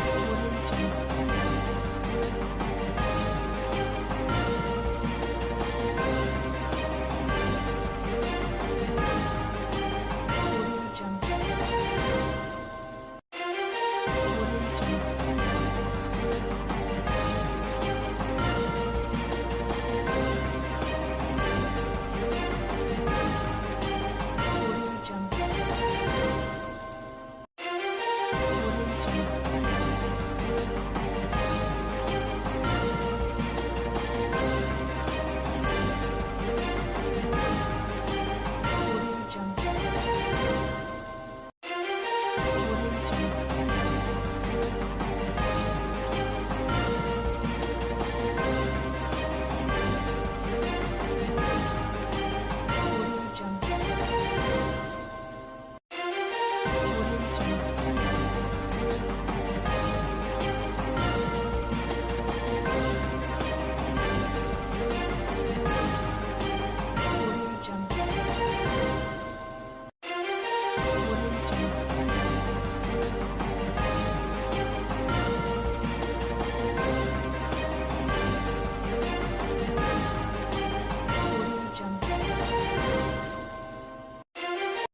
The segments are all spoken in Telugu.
なるほど。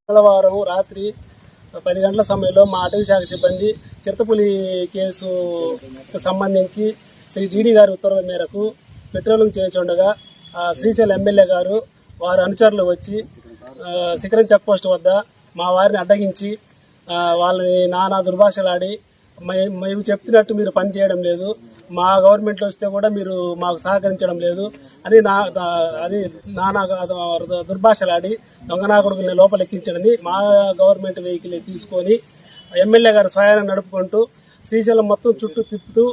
మంగళవారం రాత్రి పది గంటల సమయంలో మా అటవీ శాఖ సిబ్బంది చిరుతపులి కేసుకు సంబంధించి శ్రీ డీడీ గారి ఉత్తర్వుల మేరకు పెట్రోలింగ్ చేయుచుండగా శ్రీశైల శ్రీశైలం ఎమ్మెల్యే గారు వారి అనుచరులు వచ్చి శిఖరం చెక్ పోస్ట్ వద్ద మా వారిని అడ్డగించి వాళ్ళని నానా దుర్భాషలాడి మేము చెప్తున్నట్టు మీరు పని చేయడం లేదు. మా గవర్నమెంట్లో వస్తే కూడా మీరు మాకు సహకరించడం లేదు. అని నా అది నానా దుర్భాషలాడి దొంగనా లోపల లోపలెక్కించడని మా గవర్నమెంట్ వెహికల్ తీసుకొని ఎమ్మెల్యే గారు స్వయాన్ని నడుపుకుంటూ శ్రీశైలం మొత్తం చుట్టూ తిప్పుతూ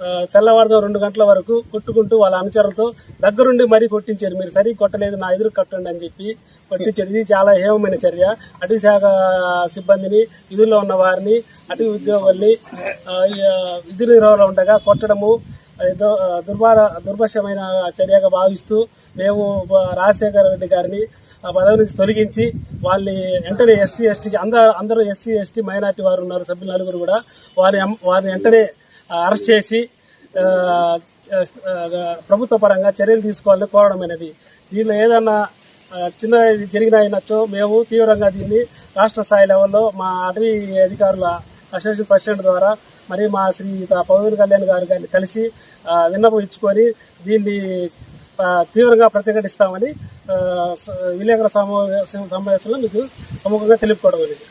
ఆ, తెల్లవారుజాము రెండు గంటల వరకు కొట్టుకుంటూ వాళ్ళ అనుచరులతో దగ్గరుండి మరీ కొట్టించారు. మీరు సరిగ్గా కొట్టలేదు నా ఎదురు కట్టండి అని చెప్పి కొట్టించారు. ఇది చాలా హేమమైన చర్య. అటవీ శాఖ సిబ్బందిని విధుల్లో ఉన్న వారిని అటవీ ఉద్యోగుల్ని విధి నిర్వహణలో ఉండగా కొట్టడము ఏదో దుర్భార దుర్భషమైన చర్యగా భావిస్తూ మేము రాజశేఖర రెడ్డి గారిని ఆ పదవి నుంచి తొలగించి వాళ్ళని వెంటనే ఎస్సీ ఎస్టీకి అందరూ అందరూ ఎస్సీ ఎస్టీ మైనార్టీ వారు ఉన్నారు సభ్యులు నలుగురు కూడా. వారి వారిని వెంటనే అరెస్ట్ చేసి ప్రభుత్వ పరంగా చర్యలు తీసుకోవాలని కోరడం అనేది. దీనిలో ఏదన్నా చిన్న జరిగినా అయినచ్చో మేము తీవ్రంగా దీన్ని రాష్ట్ర స్థాయి లెవెల్లో మా అటవీ అధికారుల అసోసియేషన్ ప్రెసిడెంట్ ద్వారా మరి మా శ్రీ పవన్ కళ్యాణ్ గారు గారిని కలిసి విన్నపం ఇచ్చుకొని దీన్ని తీవ్రంగా ప్రతిఘటిస్తామని విలేకరుల సమావేశం సమావేశంలో మీకు సముఖంగా తెలుపుకోవడం అనేది